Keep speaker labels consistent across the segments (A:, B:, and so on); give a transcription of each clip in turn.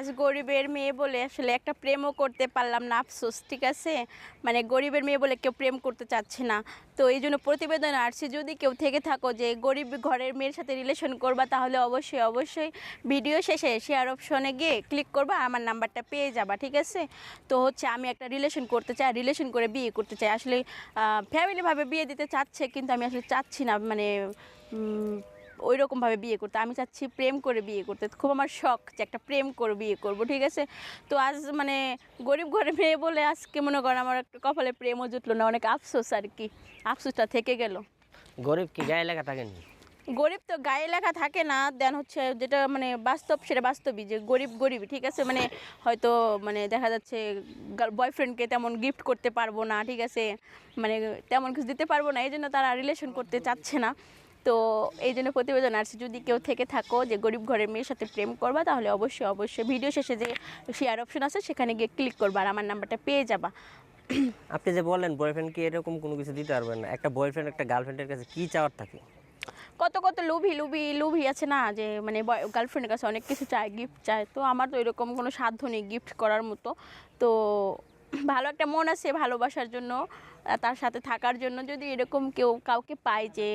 A: আজ গরিবের মেয়ে বলে আসলে একটা প্রেমও করতে পারলাম না, আফসোস, ঠিক আছে? মানে গরিবের মেয়ে বলে কেউ প্রেম করতে চাচ্ছে না। তো এই জন্য প্রতিবেদন আসছে, যদি কেউ থেকে থাকো যে গরিব ঘরের মেয়ের সাথে রিলেশন করবা, তাহলে অবশ্যই অবশ্যই ভিডিও শেষে শেয়ার অপশনে গিয়ে ক্লিক করবা, আমার নাম্বারটা পেয়ে যাবা, ঠিক আছে? তো হচ্ছে আমি একটা রিলেশন করতে চাই রিলেশন করে বিয়ে করতে চাই। আসলে ফ্যামিলিভাবে বিয়ে দিতে চাচ্ছে, কিন্তু আমি আসলে চাচ্ছি না মানে ওই রকমভাবে বিয়ে করতে। আমি চাচ্ছি প্রেম করে বিয়ে করতে। খুব আমার শখ যে একটা প্রেম করে বিয়ে করব ঠিক আছে? তো আজ মানে গরিব ঘরে মেয়ে বলে আজকে মনে করেন আমার একটা কপালে প্রেমও জুটলো না অনেক আফসোস আর কি। আফসোসটা থেকে গেল।
B: গরিব কি গায়ে লেখা থাকেনি
A: গরিব তো গায়ে লেখা থাকে না দেন হচ্ছে যেটা মানে বাস্তব সেটা বাস্তবই যে গরিব গরিব ঠিক আছে? মানে হয়তো মানে দেখা যাচ্ছে বয়ফ্রেন্ডকে তেমন গিফট করতে পারব না ঠিক আছে? মানে তেমন কিছু দিতে পারব না এই জন্য তারা রিলেশন করতে চাচ্ছে না। তো এই জন্য প্রতিবেদন আসছে যদি কেউ থেকে থাকো যে গরিব ঘরের মেয়ের সাথে প্রেম করবা তাহলে অবশ্যই অবশ্যই ভিডিও শেষে যে শেয়ার অপশন আছে সেখানে গিয়ে ক্লিক করবা আর আমার নাম্বারটা পেয়ে যাবা।
B: আপনি যে বললেন বয়ফ্রেন্ড কি এরকম কোনো কিছু দিতে পারবেন না একটা বয়ফ্রেন্ড একটা গার্লফ্রেন্ডের কাছে কি চাওয়ার থাকে?
A: কত কত লুভি লুভি লুভি আছে না যে মানে গার্লফ্রেন্ডের কাছে অনেক কিছু চায় গিফট চায় তো আমার তো এরকম কোনো সাধ্য নেই গিফট করার মতো তো ভালো একটা মন আছে ভালোবাসার জন্য তার সাথে থাকার জন্য। যদি এরকম কেউ কাউকে পায় যে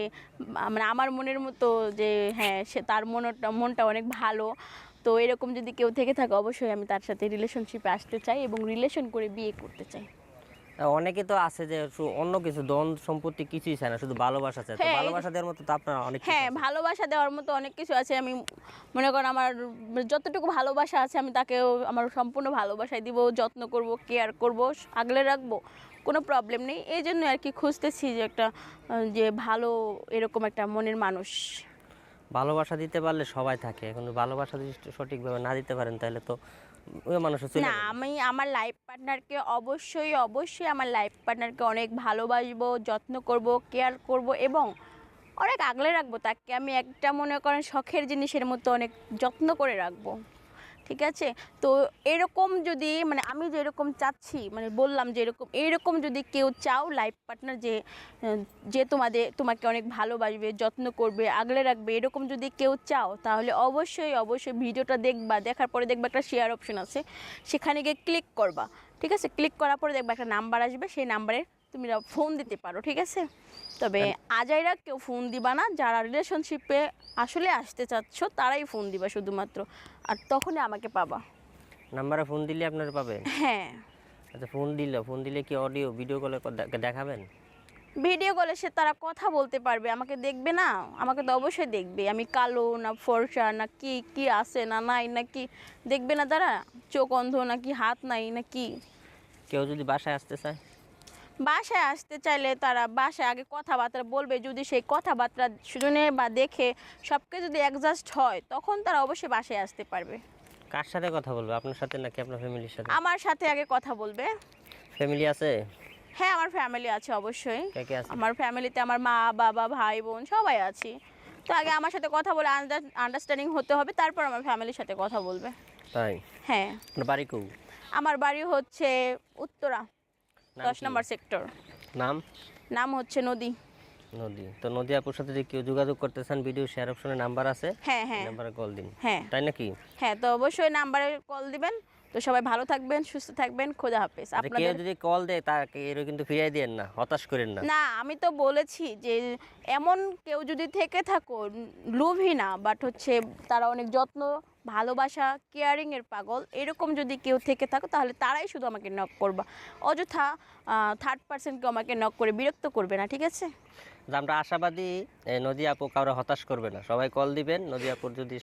A: মানে আমার মনের মতো যে হ্যাঁ সে তার মনটা মনটা অনেক ভালো, তো এরকম যদি কেউ থেকে থাকে, অবশ্যই আমি তার সাথে রিলেশনশিপে আসতে চাই এবং রিলেশন করে বিয়ে করতে চাই।
B: অনেকে তো আছে যে অন্য কিছু দন সম্পত্তি কিছুই চায় না শুধু ভালোবাসা চায়। তো
A: হ্যাঁ,
B: ভালোবাসা দেওয়ার মতো তো আপনার অনেক
A: হ্যাঁ ভালোবাসা দেওয়ার মতো অনেক কিছু আছে। আমি মনে করেন আমার যতটুকু ভালোবাসা আছে আমি তাকেও আমার সম্পূর্ণ ভালোবাসায় দিব যত্ন করব কেয়ার করব আগলে রাখব কোনো প্রবলেম নেই। এই জন্য আর কি খুঁজতেছি যে একটা যে ভালো এরকম একটা মনের মানুষ।
B: ভালোবাসা দিতে পারলে সবাই থাকে। কিন্তু ভালোবাসা যদি সঠিকভাবে না দিতে পারেন তাহলে তো
A: না আমি আমার লাইফ পার্টনারকে অবশ্যই অবশ্যই আমার লাইফ পার্টনারকে অনেক ভালোবাসবো যত্ন করব কেয়ার করব এবং অনেক আগলে রাখব। তাকে আমি একটা মনে করেন শখের জিনিসের মতো অনেক যত্ন করে রাখব। ঠিক আছে? তো এরকম যদি মানে আমি যে এরকম চাচ্ছি মানে বললাম যে এরকম এরকম যদি কেউ চাও লাইফ পার্টনার যে যে তোমাদের তোমাকে অনেক ভালোবাসবে, যত্ন করবে, আগলে রাখবে, এরকম যদি কেউ চাও, তাহলে অবশ্যই অবশ্যই ভিডিওটা দেখবা, দেখার পরে দেখবা একটা শেয়ার অপশন আছে। সেখানে গিয়ে ক্লিক করবা। ঠিক আছে? ক্লিক করার পরে দেখবা একটা নাম্বার আসবে, সেই নাম্বারে তুমি ফোন দিতে পারো ঠিক আছে? তবে আজাইরা কেউ ফোন দিবা না যারা রিলেশনশিপে আসলে আসতে চাচ্ছ তারাই ফোন দিবা শুধুমাত্র। আর তখনই আমাকে পাবা।
B: নাম্বারে ফোন দিলে আপনারা পাবেন?
A: হ্যাঁ।
B: আচ্ছা ফোন দিল ফোন দিলে কি অডিও ভিডিও কলে দেখাবেন?
A: ভিডিও কলে সে তারা কথা বলতে পারবে আমাকে দেখবে না? আমাকে তো অবশ্যই দেখবে। আমি কালো না ফর্সা না কি কি আছে না নাই না কি দেখবে না তারা? চোখ অন্ধ না কি হাত নাই না কি?
B: কেউ যদি বাসায় আসতে চায়?
A: বাসায় আসতে চাইলে তারা বাসায় আগে কথাবার্তা বলবে। যদি সেই কথাবার্তা শুনে বা দেখে সবকে যদি অ্যাডজাস্ট হয় তখন তারা অবশ্যই বাসায় আসতে পারবে।
B: কার সাথে কথা বলবে? আপনার সাথে নাকি আপনার ফ্যামিলির সাথে?
A: আমার সাথে আগে কথা বলবে।
B: ফ্যামিলি আছে?
A: হ্যাঁ আমার ফ্যামিলি আছে অবশ্যই। আমার ফ্যামিলিতে আমার মা বাবা ভাই বোন সবাই আছি। তো আগে আমার সাথে কথা বলে আন্ডারস্ট্যান্ডিং হতে হবে তারপর আমার ফ্যামিলির সাথে কথা বলবে।
B: তাই?
A: হ্যাঁ।
B: আপনার বাড়ি কৌ?
A: আমার বাড়ি হচ্ছে উত্তরা। দশ নম্বর সেক্টর
B: নাম?
A: নাম হচ্ছে নদী।
B: নদী। তো নদী আপুর সাথে যদি কেউ যোগাযোগ করতে চান ভিডিও শেয়ার অপশনে নাম্বার আছে।
A: হ্যাঁ হ্যাঁ।
B: নাম্বারে কল দিন।
A: হ্যাঁ।
B: তাই নাকি?
A: হ্যাঁ তো অবশ্যই নাম্বারে কল দিবেন। তো সবাই ভালো থাকবেন সুস্থ থাকবেন। খোদা হাফেজ।
B: আর কেউ যদি কল দেয় তাকে এর কিন্তু ফিরিয়ে দেন না। হতাশ করেন না।
A: না আমি তো বলেছি যে এমন কেউ যদি থেকে থাকো লোভী না বাট হচ্ছে তারা অনেক যত্ন ভালোবাসা কেয়ারিংয়ের পাগল, এরকম যদি কেউ থেকে থাকো, তাহলে তারাই শুধু আমাকে নক করবা। অযথা থার্ড পার্সন কেউ আমাকে নক করে বিরক্ত করবে না, ঠিক আছে?
B: আমরা আশাবাদী নদী আপু কারও হতাশ করবে না। সবাই কল দিবেন, নদী আপুর যদি